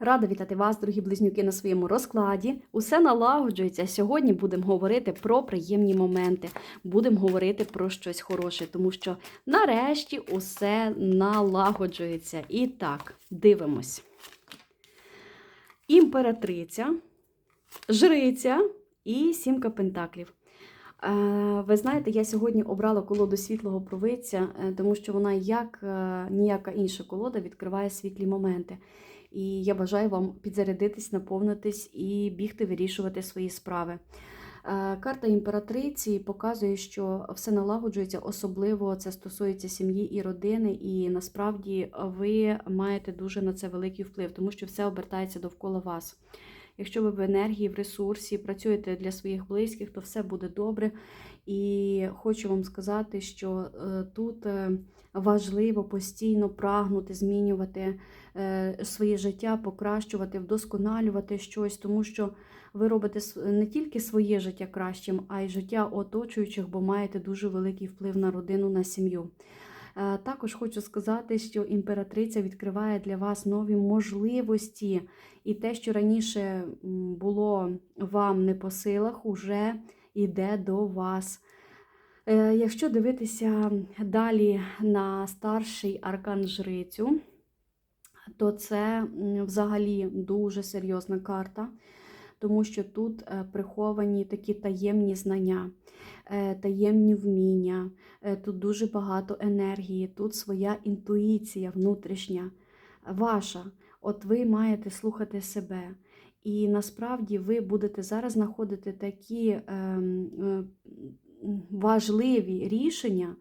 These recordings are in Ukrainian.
Рада вітати вас, дорогі близнюки, на своєму розкладі. Усе налагоджується. Сьогодні будемо говорити про приємні моменти. Будемо говорити про щось хороше, тому що нарешті усе налагоджується. І так, дивимось. Імператриця, жриця і сімка пентаклів. Е, Ви знаєте, я сьогодні обрала колоду світлого провидця, е, тому що вона, як е, ніяка інша колода, відкриває світлі моменти. І я бажаю вам підзарядитись, наповнитись і бігти вирішувати свої справи. Карта імператриці показує, що все налагоджується, особливо це стосується сім'ї і родини, і насправді ви маєте дуже на це великий вплив, тому що все обертається довкола вас. Якщо ви в енергії, в ресурсі, працюєте для своїх близьких, то все буде добре. І хочу вам сказати, що е, тут е, важливо постійно прагнути змінювати е, своє життя, покращувати, вдосконалювати щось, тому що ви робите не тільки своє життя кращим, а й життя оточуючих, бо маєте дуже великий вплив на родину, на сім'ю. Е, Також хочу сказати, що імператриця відкриває для вас нові можливості, і те, що раніше було вам не по силах, уже йде до вас. Е, Якщо дивитися далі на старший аркан жрицю, то це взагалі дуже серйозна карта, тому що тут е, приховані такі таємні знання, е, таємні вміння, е, тут дуже багато енергії, тут своя інтуїція внутрішня, ваша. От ви маєте слухати себе. І насправді ви будете зараз знаходити такі ем, важливі рішення,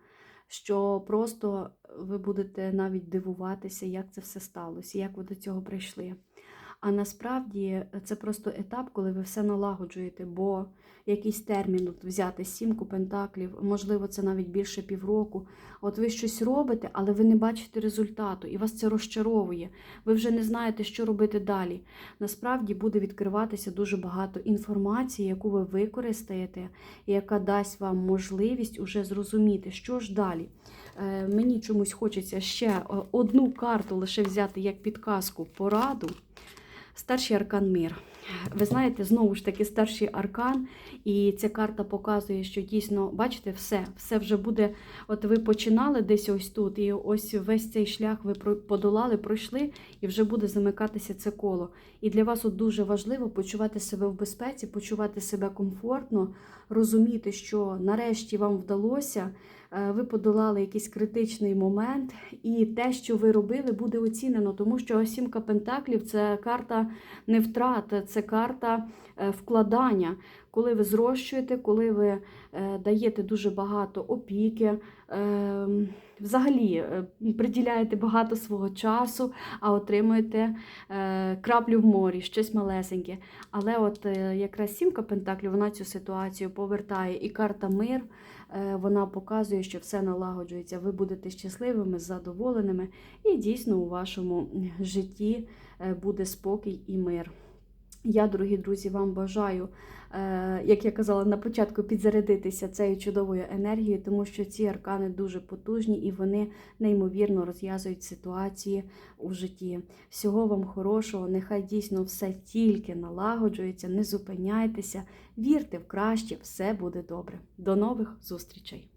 що просто ви будете навіть дивуватися, як це все сталося, як ви до цього прийшли. А насправді це просто етап, коли ви все налагоджуєте, бо якийсь термін от взяти сімку пентаклів, можливо, це навіть більше півроку. От ви щось робите, але ви не бачите результату, і вас це розчаровує. Ви вже не знаєте, що робити далі. Насправді буде відкриватися дуже багато інформації, яку ви використаєте, яка дасть вам можливість уже зрозуміти, що ж далі. Е, Мені чомусь хочеться ще е, одну карту лише взяти як підказку пораду. Старший аркан мир. Ви знаєте, знову ж таки, старший аркан, і ця карта показує, що дійсно, бачите, все, все вже буде. От ви починали десь ось тут, і ось весь цей шлях ви подолали, пройшли, і вже буде замикатися це коло. І для вас от дуже важливо почувати себе в безпеці, почувати себе комфортно, розуміти, що нарешті вам вдалося. е, Ви подолали якийсь критичний момент, і те, що ви робили, буде оцінено, тому що сімка пентаклів це карта не втрат, це карта е, вкладання. Коли ви зрощуєте, коли ви е, даєте дуже багато опіки, е, взагалі е, приділяєте багато свого часу, а отримуєте краплю в морі, щось малесеньке. Але от якраз сімка пентаклів вона цю ситуацію повертає, і карта мир. Вона показує, що все налагоджується. Ви будете щасливими, задоволеними, і дійсно у вашому житті буде спокій і мир. Я, дорогі друзі, вам бажаю, е, як я казала на початку, підзарядитися цією чудовою енергією, тому що ці аркани дуже потужні і вони неймовірно розв'язують ситуації у житті. Всього вам хорошого, нехай дійсно все тільки налагоджується, не зупиняйтеся, вірте в краще, все буде добре. До нових зустрічей!